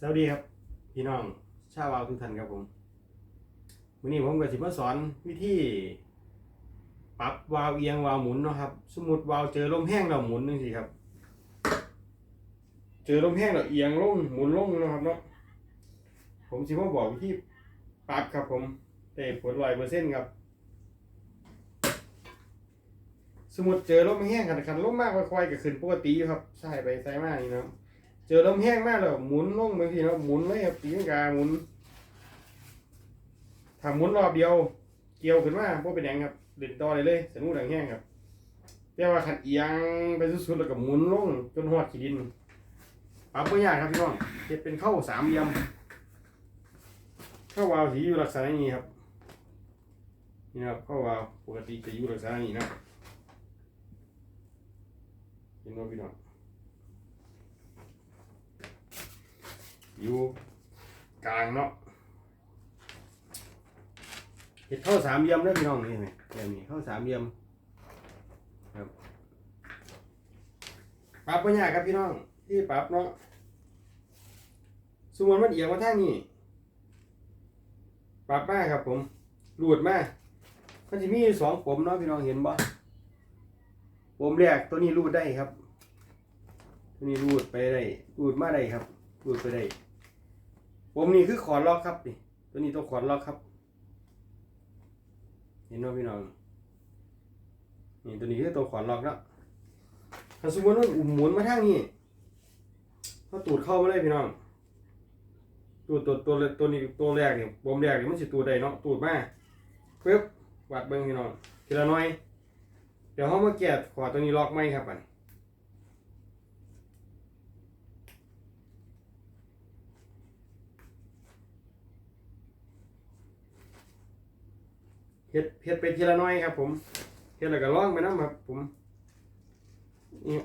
สวัสดีครับ พี่น้องชาวาวทุกท่านครับผมวันนี้ผมก็สิมาสอนวิธีปรับวาล์วเอียงวาล์วหมุนเนาะครับ สมมติวาล์วเจอลมแห้งเราหมุนนึงสิครับ เจอลมแห้งเราเอียงลงหมุนลงนะครับเนาะผมสิมาบอกวิธีปรับครับผมแต่ผลร้อยเปอร์เซ็นต์ครับ สมมติเจอลมแห้งกันคันลมมากค่อยๆก็ขึ้นปกติครับใส่ไปใส่มากนี่เนาะ เจอลมแห้งมากเลยหมุนลงบางทีนะหมุนเลยครับตีลังกาหมุนถ้าหมุนรอบเดียว เกี่ยวขึ้นมาพวกเป็นหยังครับเด่นต่อเลยเลยสนุกดังแห้งครับแต่ว่าขันเอียงไปสุดๆแล้วก็หมุนลงจนหอดขีดินปรับไม่ยากครับพี่น้องเฮ็ดเป็นเข้าสามเหลี่ยมเข้าวาวสีอยู่ลักษณะนี้ครับนี่นะครับเข้าวาวปกติจะอยู่ลักษณะนี้นะเห็นไหมพี่น้อง อยู่กลางเนาะเห็ดเข้าสามเหลี่ยมเด้พี่น้องนี่ไหมแบบนี้เข้าสามเหลี่ยมครับปรับปัญญาครับพี่น้องที่ปรับเนาะสมมติมันเอียงมาทางนี้ปรับมาครับผมรูดมากมันจะมีสองปมเนาะพี่น้องเห็นบ่ปมแรกตัวนี้รูดได้ครับ ตัวนี้รูดไปได้รูดมาได้ครับรูดไปได้ ผมนี่คือขอนล็อกครับนี่ตัวนี้ตัวขอนล็อกครับ เห็นไหมพี่น้องนี่ตัวนี้คือตัวขอนล็อกแล้วถ้าสมมติว่าอุ่มหมุนมาทางนี้เขาตูดเข้ามาเลยพี่น้องตูดตัวตัวตัวนี้ตัวแรกเนี่ยปมแรกเนี่ยมันสิตูดได้เนาะตูดมาปึ๊บวัดเบิ้งพี่น้องทีละน้อย เดี๋ยวเขามาแกะขอตัวนี้ล็อกไหมครับอัน เฮ็ดเฮ็ดไปทีละน้อยครับ ผมเฮ็ดแล้วก็ล่องไปน้ำครับ ผมนี่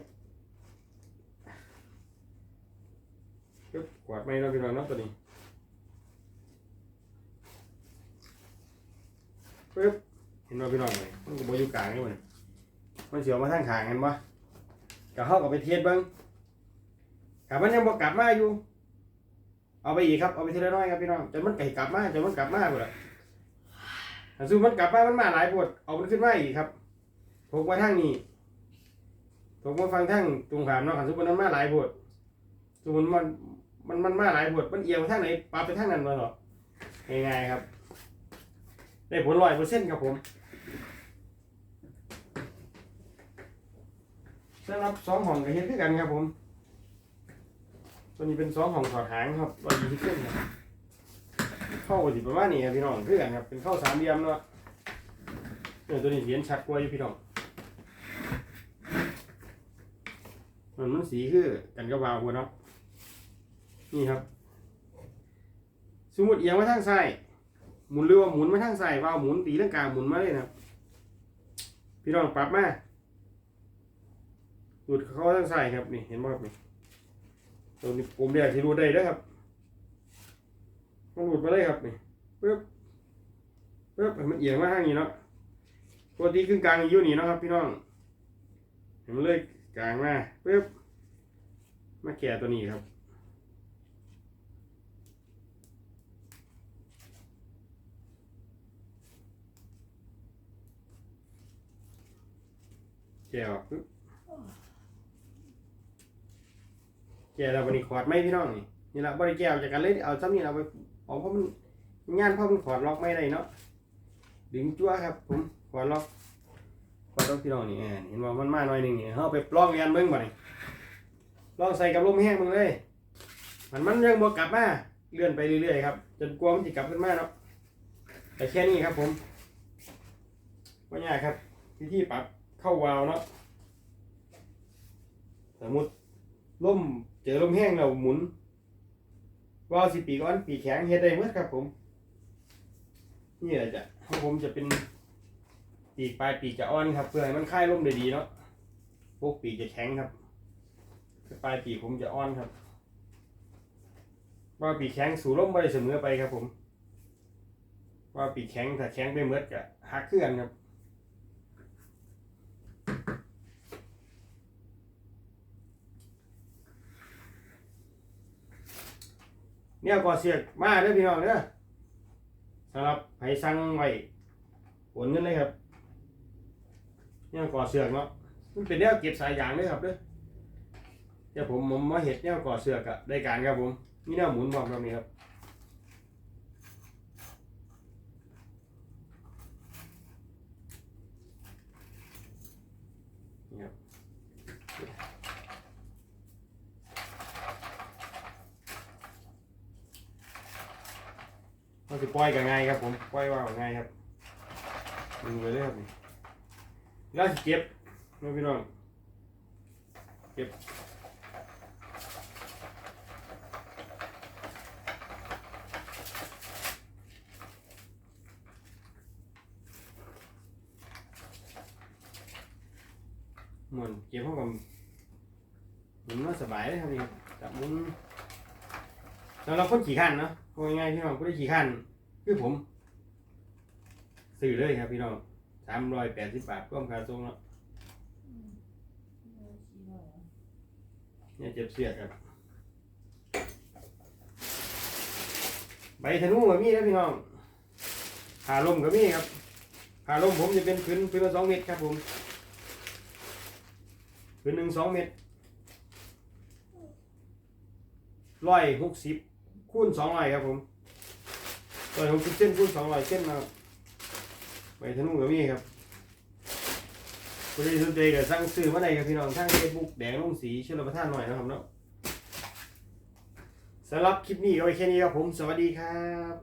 ปึ๊บกวาดไม่เราพี่น้องนะตัวนี้ปึ๊บเห็นว่าพี่น้องเลยมันก็บอยู่กลางนี่มันมันเสียวมาทางขางกันวะก็เฮาก็ไปเทียบเบิ่งกับมันยังบ่กลับมาอยู่ เอาไปอีกครับ เอาไปทีละน้อยครับพี่น้องจนมันไก่กลับมาจนมันกลับมาหมดละ ถ้าสู้มันกลับมามันมาหลายปวดเอามันขึ้นมาอีกครับถกมาทางนี้ถกมาฟังทางตรงขามเนาะขันสู้มันมาหลายปวดสู้มันมันมันมันมาหลายปวดมันเอียงไปทางไหนปาไปทางนั้นมาหรอง่ายๆครับ ได้ผลร้อยเปอร์เซ็นต์ครับผมสำหรับสองห้องก็เห็นคือกันครับผม ตัวนี้เป็นสองห้องถอดหางครับร้อยยี่สิบเส้นครับ เข้าสิประมาณนี้ครับพี่น้องคือกันครับเป็นเข้าสามเหลี่ยมเนาะเออตัวนี้เห็นชัดกว่าอยู่พี่น้องมันมันสีคือกันกับวาวเนาะนี่ครับ สมมติเอียงมาทางซ้ายหมุนเรือว่าหมุนมาทางซ้ายวาวหมุนตีลังกาหมุนมาเลยนะครับ พี่น้องปรับมาหลุดเข้าทางซ้ายครับนี่เห็นไหมครับนี่ตัวนี้ผมเรียกที่รู้ได้เด้อครับ มันหลุดมาเลยครับนี่ปึ๊บปึ๊บให้มันเอียงมาทางนี้เนาะปกติครึ่งกลางอยู่นี่เนาะครับ พี่น้องเห็นมันเลยกลางมาปึ๊บมาแก่ตัวนี้ครับแก่ออกปึ๊บแก่แล้ววันนี้ขอดไหมพี่น้องนี่นี่ละบริแก้วจากกันเลยเอาซ้ำนี่เอาไป เอาเพราะมันงานเพราะมันขอดล็อกไม่ได้เนาะดึงจั่วครับ ผมขอดล็อกขอดล็อกพี่น้องนี่เห็นว่ามันมาหน่อยหนึงเนี่ยเอาไปปลองเรียนเบิ้งบ่นี่ลองใส่กับลมแห้งมึงเลยมันมันยังบวกกลับมาเลื่อนไปเรื่อยๆครับจนกลัวมันจะกลับขึ้นมาเนาะแต่แค่นี้ครับผมว่ายากครับวิธีปรับเข้าวาล์วเนาะสมมติลมเจอลมแห้งเราหมุน ว่าสิปีกอ่อนปีแข็งเฮ็ดได้หมดครับ ผม นี่แหละจ้ะของผมจะเป็นปีกปลายปีกจะอ่อนครับ เพื่อให้มันคลายลมได้ดีเนาะพวกปีกจะแข็งครับปลายปีกผมจะอ่อนครับว่าปีกแข็งสู่ลมไม่ได้เสมอไปครับ ผม ว่าปีกแข็งถ้าแข็งไปเมดก็หักเคลื่อนครับ เนี่ยก่อเสือกมาเด้อพี่น้องเด้อสำหรับให้สั่งไว้โอนเงินเลยครับเนี่ยก่อเสือกเนาะมันเป็นแนวเก็บสายยางเลยครับเด้อเดี๋ยวผมผมมาเห็ดแนวก่อเสือกอะได้การครับผมนี่แนวหมุนบอกเรานี้ครับ มันจะปล่อยกันง่ายครับผมปล่อยว่าง่ายครับดึงไปเลยครับนี่แล้วสิเก็บน้องพี่น้องเก็บหมุนเก็บเข้ากับหมุนมาสบายเลยครับนี่ครับจับหมุนสำหรับคนขี่ขันเนาะพูดง่ายๆพี่น้องคนที่ขี่ขัน คือผมซื้อเลยครับพี่น้องสามร้อยแปดสิบบาทร่วมค่าส่งแล้วเนี่ยเจ็บเสียครับใบธนูก็มีนะพี่น้องขาลมก็มีครับขาลมผมจะเป็นพื้นพื้นละสองเมตรครับผมพื้นหนึ่งสองเมตรร้อยหกสิบคูณสองร้อยครับผม ร้อยหกสิบเส้นคูณสองร้อยเส้นนะครับไปธนูก็มีครับคนที่สนใจก็สั่งซื้อมาได้ครับพี่น้องทางเฟซบุ๊กแดงลงสีชลประทานหน่อยนะครับเนาะสำหรับคลิปนี้ก็ไว้แค่นี้ครับผม สวัสดีครับ